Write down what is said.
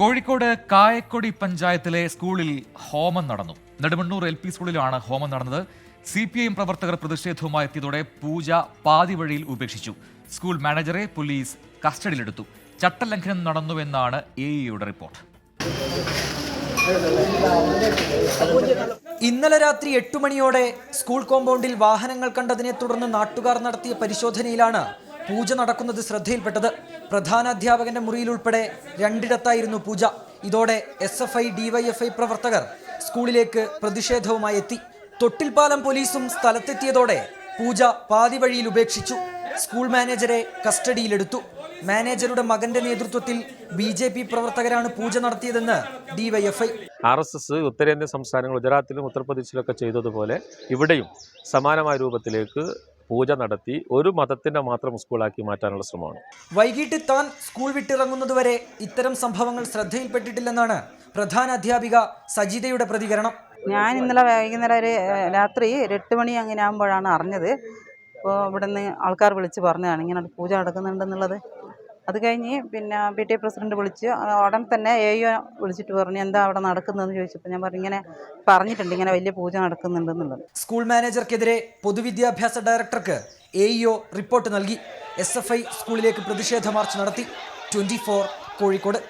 കോഴിക്കോട് കായക്കൊടി പഞ്ചായത്തിലെ സ്കൂളിൽ ഹോമം നടന്നു. നെടുമണ്ണൂർ എൽ പി സ്കൂളിലാണ് ഹോമം നടന്നത്. സി പി ഐ പ്രവർത്തകർ പ്രതിഷേധവുമായി എത്തിയതോടെ പൂജ പാതി വഴിയിൽ ഉപേക്ഷിച്ചു. സ്കൂൾ മാനേജറെ പോലീസ് കസ്റ്റഡിയിലെടുത്തു. ചട്ടലംഘനം നടന്നുവെന്നാണ് എ ഇയുടെ റിപ്പോർട്ട്. ഇന്നലെ രാത്രി എട്ടു മണിയോടെ സ്കൂൾ കോമ്പൗണ്ടിൽ വാഹനങ്ങൾ കണ്ടതിനെ തുടർന്ന് നാട്ടുകാർ നടത്തിയ പരിശോധനയിലാണ് പൂജ നടക്കുന്നത് ശ്രദ്ധയിൽപ്പെട്ടത് പ്രധാന അധ്യാപകന്റെ മുറിയിൽ ഉൾപ്പെടെ രണ്ടിടത്തായിരുന്നു പൂജ. ഇതോടെ എസ് എഫ് ഐ ഡിവൈഎഫ്ഐ പ്രവർത്തകർ സ്കൂളിലേക്ക് പ്രതിഷേധവുമായി എത്തി. തൊട്ടിൽപ്പാലം പോലീസും സ്ഥലത്തെത്തിയതോടെ പൂജ പാതി വഴിയിൽ ഉപേക്ഷിച്ചു. സ്കൂൾ മാനേജരെ കസ്റ്റഡിയിലെടുത്തു. മാനേജറുടെ മകന്റെ നേതൃത്വത്തിൽ ബി ജെ പി പ്രവർത്തകരാണ് പൂജ നടത്തിയതെന്ന് ഡിവൈഎഫ്ഐ ആർ എസ് എസ് ഉത്തരേന്ത്യൻ സംസ്ഥാനങ്ങൾ ഗുജറാത്തിലും ഉത്തർപ്രദേശിലൊക്കെ ചെയ്തതുപോലെ ഇവിടെയും സമാനമായ രൂപത്തിലേക്ക് പൂജ നടത്തി ഒരു മതത്തിന്റെ മാത്രം സ്കൂളാക്കി മാറ്റാനുള്ള ശ്രമമാണ്. വൈകിട്ട് താൻ സ്കൂൾ വിട്ടിറങ്ങുന്നതുവരെ ഇത്തരം സംഭവങ്ങൾ ശ്രദ്ധയിൽപ്പെട്ടിട്ടില്ലെന്നാണ് പ്രധാന അധ്യാപിക സജിതയുടെ പ്രതികരണം. ഞാൻ ഇന്നലെ വൈകുന്നേരം ഒരു രാത്രി ഒരു എട്ട് മണി അങ്ങനെ ആകുമ്പോഴാണ് അറിഞ്ഞത്. അപ്പോൾ ഇവിടെ നിന്ന് ആൾക്കാർ വിളിച്ച് പറഞ്ഞതാണ് ഇങ്ങനെ പൂജ നടക്കുന്നുണ്ടെന്നുള്ളത്. അത് കഴിഞ്ഞ് പിന്നെ പി ടി എ പ്രസിഡന്റ് വിളിച്ച് ഉടൻ തന്നെ എ യു വിളിച്ചിട്ട് പറഞ്ഞു എന്താ അവിടെ നടക്കുന്നതെന്ന് ചോദിച്ചപ്പോൾ ഞാൻ പറഞ്ഞു ഇങ്ങനെ പറഞ്ഞിട്ടുണ്ട് ഇങ്ങനെ വലിയ പൂജ നടക്കുന്നുണ്ടെന്നുള്ളത്. സ്കൂൾ മാനേജർക്കെതിരെ പൊതുവിദ്യാഭ്യാസ ഡയറക്ടർക്ക് എ റിപ്പോർട്ട് നൽകി. എസ് എഫ് ഐ സ്കൂളിലേക്ക് പ്രതിഷേധ മാർച്ച് നടത്തി. ട്വന്റി കോഴിക്കോട്.